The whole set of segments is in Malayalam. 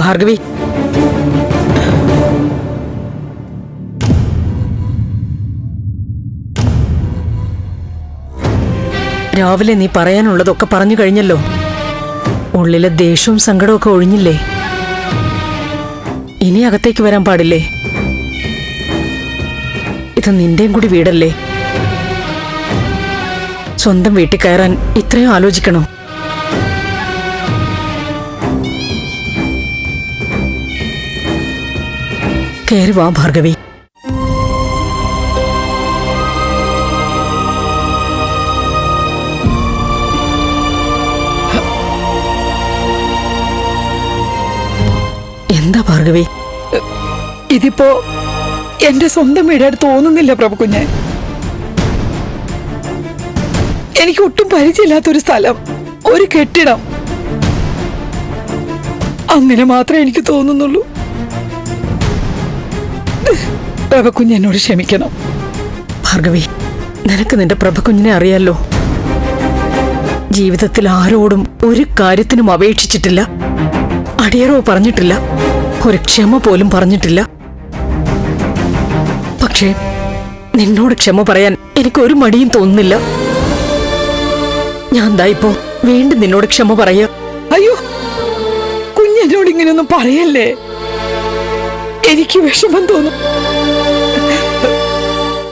ഭാർഗവി. രാവിലെ നീ പറയാനുള്ളതൊക്കെ പറഞ്ഞു കഴിഞ്ഞല്ലോ. ഉള്ളിലെ ദേഷ്യവും സങ്കടവും ഒക്കെ ഒഴിഞ്ഞില്ലേ? ഇനി അകത്തേക്ക് വരാൻ പാടില്ലേ? ഇത് നിന്റെയും കൂടി വീടല്ലേ? സ്വന്തം വീട്ടിൽ കയറാൻ ഇത്രയും ആലോചിക്കണോ? കയറി വാ ഭാർഗവി. എന്താ ഭാർഗവി? ഇതിപ്പോ എന്റെ സ്വന്തം വീടായിട്ട് തോന്നുന്നില്ല പ്രഭുക്കുഞ്ഞ് എനിക്ക് ഒട്ടും പരിചയമില്ലാത്തൊരു സ്ഥലം ഒരു കെട്ടിടം. അങ്ങനെ മാത്രമേ എനിക്ക് തോന്നുന്നുള്ളൂ. പ്രഭകുഞ്ഞ് എന്നോട് ക്ഷമിക്കണം. ഭാർഗവി നിനക്ക് നിന്റെ പ്രഭകുഞ്ഞിനെ അറിയാലോ? ജീവിതത്തിൽ ആരോടും ഒരു കാര്യത്തിനും അപേക്ഷിച്ചിട്ടില്ല. അടിയറോ പറഞ്ഞിട്ടില്ല. ഒരു ക്ഷമ പോലും പറഞ്ഞിട്ടില്ല. പക്ഷേ നിന്നോട് ക്ഷമ പറയാൻ എനിക്ക് ഒരു മടിയും തോന്നുന്നില്ല. ഞാൻ ദാ ഇപ്പോ വീണ്ടും നിന്നോട് ക്ഷമ പറയാ. അയ്യോ കുഞ്ഞെന്നോട് ഇങ്ങനെയൊന്നും പറയല്ലേ? എനിക്ക് വിഷമം തോന്നും.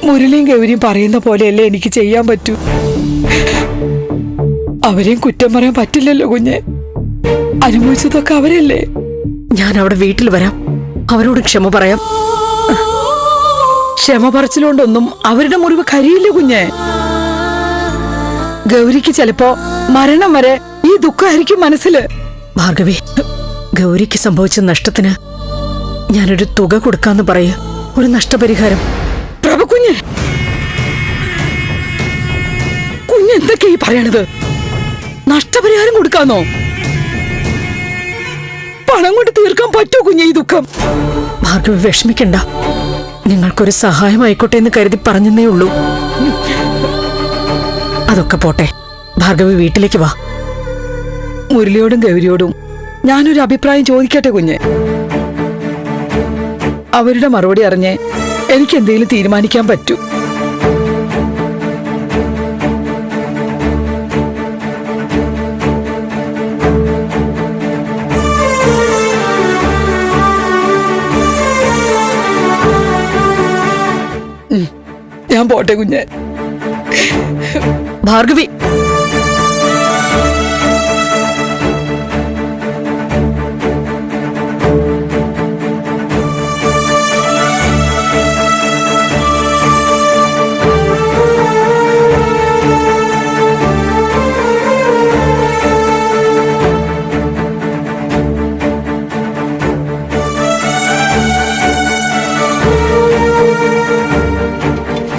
മുരളിയും ഗൗരിയും പറയുന്ന പോലെയല്ലേ എനിക്ക് ചെയ്യാൻ പറ്റൂ. അവരെയും കുറ്റം പറയാൻ പറ്റില്ലല്ലോ കുഞ്ഞെ. അനുഭവിച്ചതൊക്കെ അവരല്ലേ. ഞാൻ അവിടെ വീട്ടിൽ വരാം. അവരോട് ക്ഷമ പറയാം. ക്ഷമ പറച്ചിലുകൊണ്ടൊന്നും അവരുടെ മുറിവ് കരിയില്ല കുഞ്ഞെ. ഗൗരിക്ക് ചിലപ്പോ മരണം വരെ ഈ ദുഃഖമായിരിക്കും മനസ്സിൽ. ഭാർഗവി ഗൗരിക്ക് സംഭവിച്ച നഷ്ടത്തിന് ഞാനൊരു തുക കൊടുക്കാന്ന് പറയുക ഒരു നഷ്ടപരിഹാരം. പ്രഭു കുഞ്ഞ്! എന്തൊക്കെയാ ഈ പറയണത്? നഷ്ടപരിഹാരം കൊടുക്കാന്നോ? പണം കൊണ്ട് തീർക്കാൻ പറ്റുമോ കുഞ്ഞെ ഈ ദുഃഖം. ഭാർഗവി വിഷമിക്കണ്ട. നിങ്ങൾക്കൊരു സഹായമായിക്കോട്ടെ എന്ന് കരുതി പറഞ്ഞെന്നേ ഉള്ളൂ. അതൊക്കെ പോട്ടെ. ഭാർഗവി വീട്ടിലേക്ക് വാ. മുരളിയോടും ഗൗരിയോടും ഞാനൊരു അഭിപ്രായം ചോദിക്കട്ടെ കുഞ്ഞ്? അവരുടെ മറുപടി അറിഞ്ഞ് എനിക്ക് എന്തെങ്കിലും തീരുമാനിക്കാൻ പറ്റൂ. ഞാൻ പോട്ടെ കുഞ്ഞ്. ഭാർഗവി